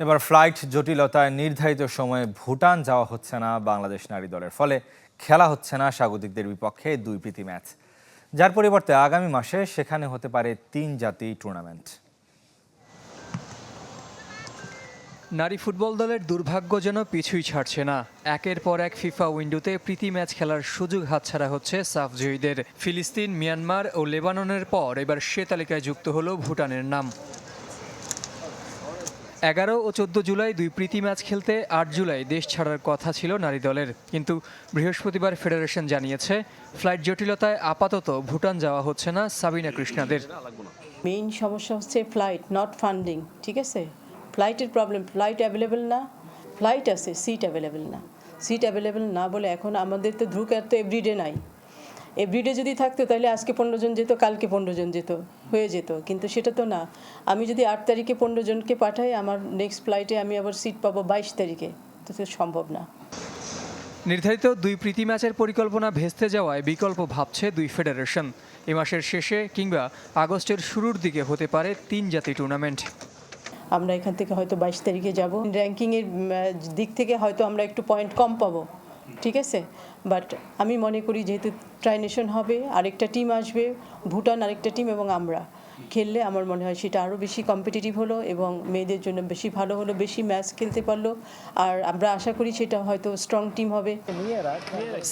এবার ফ্লাইট জটিলতায় নির্ধারিত সময়ে ভুটান যাওয়া হচ্ছে না বাংলাদেশ নারী দলের। ফলে খেলা হচ্ছে না স্বাগতিকদের বিপক্ষে দুই প্রীতি ম্যাচ। যার পরিবর্তে আগামী মাসে সেখানে হতে পারে তিন জাতি টুর্নামেন্ট। নারী ফুটবল দলের দুর্ভাগ্য যেন পিছুই ছাড়ছে না। একের পর এক ফিফা উইন্ডোতে প্রীতি ম্যাচ খেলার সুযোগ হাতছাড়া হচ্ছে সাফ জয়ীদের ফিলিস্তিন, মিয়ানমার ও লেবাননের পর এবার সে তালিকায় যুক্ত হলো ভুটানের নাম। এগারো ও চোদ্দ জুলাই দুই প্রীতি ম্যাচ খেলতে আট জুলাই দেশ ছাড়ার কথা ছিল নারী দলের। কিন্তু বৃহস্পতিবার ফেডারেশন জানিয়েছে, ফ্লাইট জটিলতায় আপাতত ভুটান যাওয়া হচ্ছে না সাবিনা কৃষ্ণাদের। মেইন সমস্যা হচ্ছে ফ্লাইট নট ফান্ডিং ঠিক আছে? ফ্লাইটের প্রবলেম ফ্লাইট অ্যাভেলেবেল না, ফ্লাইট আছে সিট অ্যাভেলেবেল না। সিট অ্যাভেলেবেল না বলে এখন আমাদের তো ধ্রুক এত এভরিডে নাই। এভরিডে যদি থাকতো তাহলে আজকে পনেরো জন যেত কালকে পনেরো জন যেত হয়ে যেত। কিন্তু সেটা তো না। আমি যদি আট তারিখে পনেরো জনকে পাঠাই আমার নেক্সট ফ্লাইটে আমি আবার সিট পাবো বাইশ তারিখে। তো সম্ভব না। নির্ধারিত দুই প্রীতি ম্যাচের পরিকল্পনা ভেস্তে যাওয়ায় বিকল্প ভাবছে দুই ফেডারেশন। এ মাসের শেষে কিংবা আগস্টের শুরুর দিকে হতে পারে তিন জাতি টুর্নামেন্ট। আমরা এখান থেকে হয়তো বাইশ তারিখে যাব। র্যাঙ্কিংয়ের দিক থেকে হয়তো আমরা একটু পয়েন্ট কম পাবো। ঠিক আছে? বাট আমি মনে করি যেহেতু ট্রাইনেশন হবে, আরেকটা টিম আসবে, ভুটান আরেকটা টিম এবং আমরা। খেললে আমার মনে হয় সেটা আরও বেশি কম্পিটিটিভ হলো এবং মেয়েদের জন্য বেশি ভালো হলো, বেশি ম্যাচ খেলতে পারল। আর আমরা আশা করি সেটা হয়তো স্ট্রং টিম হবে।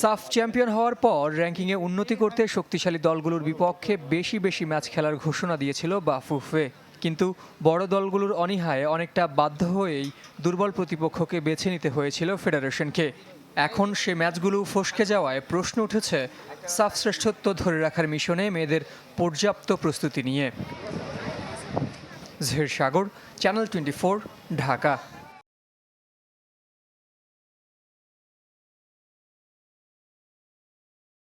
সাফ চ্যাম্পিয়ন হওয়ার পর র্যাঙ্কিংয়ে উন্নতি করতে শক্তিশালী দলগুলোর বিপক্ষে বেশি বেশি ম্যাচ খেলার ঘোষণা দিয়েছিল বাফুফে। কিন্তু বড় দলগুলোর অনীহায় অনেকটা বাধ্য হয়েই দুর্বল প্রতিপক্ষকে বেছে নিতে হয়েছিল ফেডারেশনকে। এখন সে ম্যাচগুলো ফসকে যাওয়ায় প্রশ্ন উঠেছে সাফ শ্রেষ্ঠত্ব ধরে রাখার মিশনে মেয়েদের পর্যাপ্ত প্রস্তুতি নিয়ে। ঝের সাগর চ্যানেল টোয়েন্টি ঢাকা।